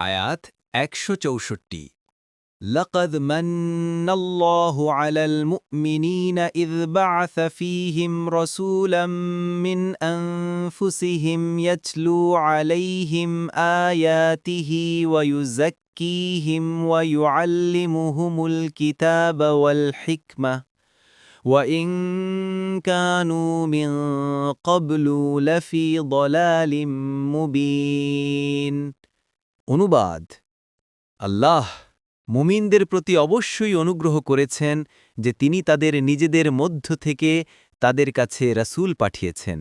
আয়াত একশো চৌষট্টি لقد من الله على المؤمنين إذ بعث فيهم رسولا من أنفسهم يتلو عليهم آياته ويزكيهم ويعلمهم الكتاب والحكمة وإن كانوا من قبل لفي ضلال مبين অনুবাদ। আল্লাহ মুমিনদের প্রতি অবশ্যই অনুগ্রহ করেছেন যে তিনি তাদের নিজেদের মধ্য থেকে তাদের কাছে রাসূল পাঠিয়েছেন,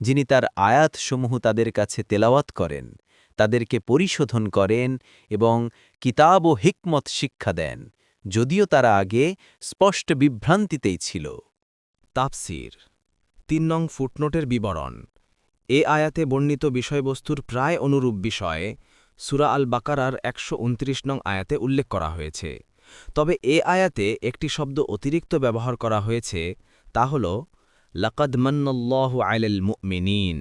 যিনি তার আয়াতসমূহ তাদের কাছে তেলাওয়াত করেন, তাদেরকে পরিশোধন করেন এবং কিতাব ও হিকমত শিক্ষা দেন, যদিও তারা আগে স্পষ্ট বিভ্রান্তিতেই ছিল। তাফসির, তিন নং ফুটনোটের বিবরণ। এ আয়াতে বর্ণিত বিষয়বস্তুর প্রায় অনুরূপ বিষয়ে সুরা আল বাকারার একশো উনত্রিশ নং আয়াতে উল্লেখ করা হয়েছে। তবে এ আয়াতে একটি শব্দ অতিরিক্ত ব্যবহার করা হয়েছে, তা হল, লাকাদ মান্নাল্লাহ আইলাল মুমিনিন।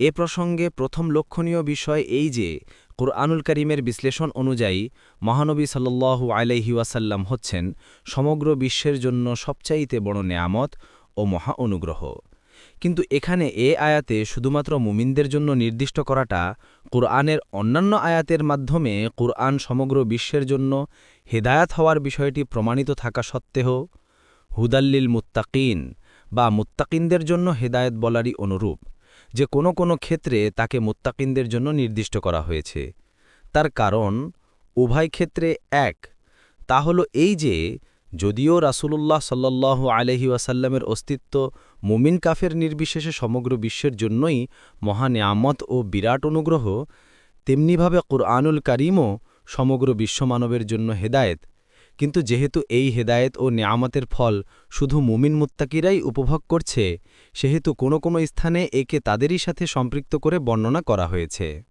এ প্রসঙ্গে প্রথম লক্ষণীয় বিষয় এই যে, কুরআনুল করিমের বিশ্লেষণ অনুযায়ী মহানবী সাল্লু আলাইহি ওয়াসাল্লাম হচ্ছেন সমগ্র বিশ্বের জন্য সবচাইতে বড় নেয়ামত ও মহা অনুগ্রহ। কিন্তু এখানে এ আয়াতে শুধুমাত্র মুমিনদের জন্য নির্দিষ্ট করাটা কুরআনের অন্যান্য আয়াতের মাধ্যমে কুরআন সমগ্র বিশ্বের জন্য হেদায়াত হওয়ার বিষয়টি প্রমাণিত থাকা সত্ত্বেও হুদাল্লিল মুত্তাকিন বা মুত্তাকিনদের জন্য হেদায়েত বলারই অনুরূপ যে কোনো কোনো ক্ষেত্রে তাকে মুত্তাকিনদের জন্য নির্দিষ্ট করা হয়েছে। তার কারণ উভয় ক্ষেত্রে এক। তা হল এই যে যদিও রাসূলুল্লাহ সাল্লাল্লাহু আলহি ওয়াসাল্লামের অস্তিত্ব মুমিন কাফের নির্বিশেষে সমগ্র বিশ্বের জন্যই মহা নেয়ামত ও বিরাট অনুগ্রহ, তেমনিভাবে কুরআনুল কারিমও সমগ্র বিশ্বমানবের জন্য হেদায়েত। কিন্তু যেহেতু এই হেদায়েত ও নেয়ামতের ফল শুধু মুমিন মুত্তাকিরাই উপভোগ করছে, সেহেতু কোনো কোনো স্থানে একে তাদেরই সাথে সম্পৃক্ত করে বর্ণনা করা হয়েছে।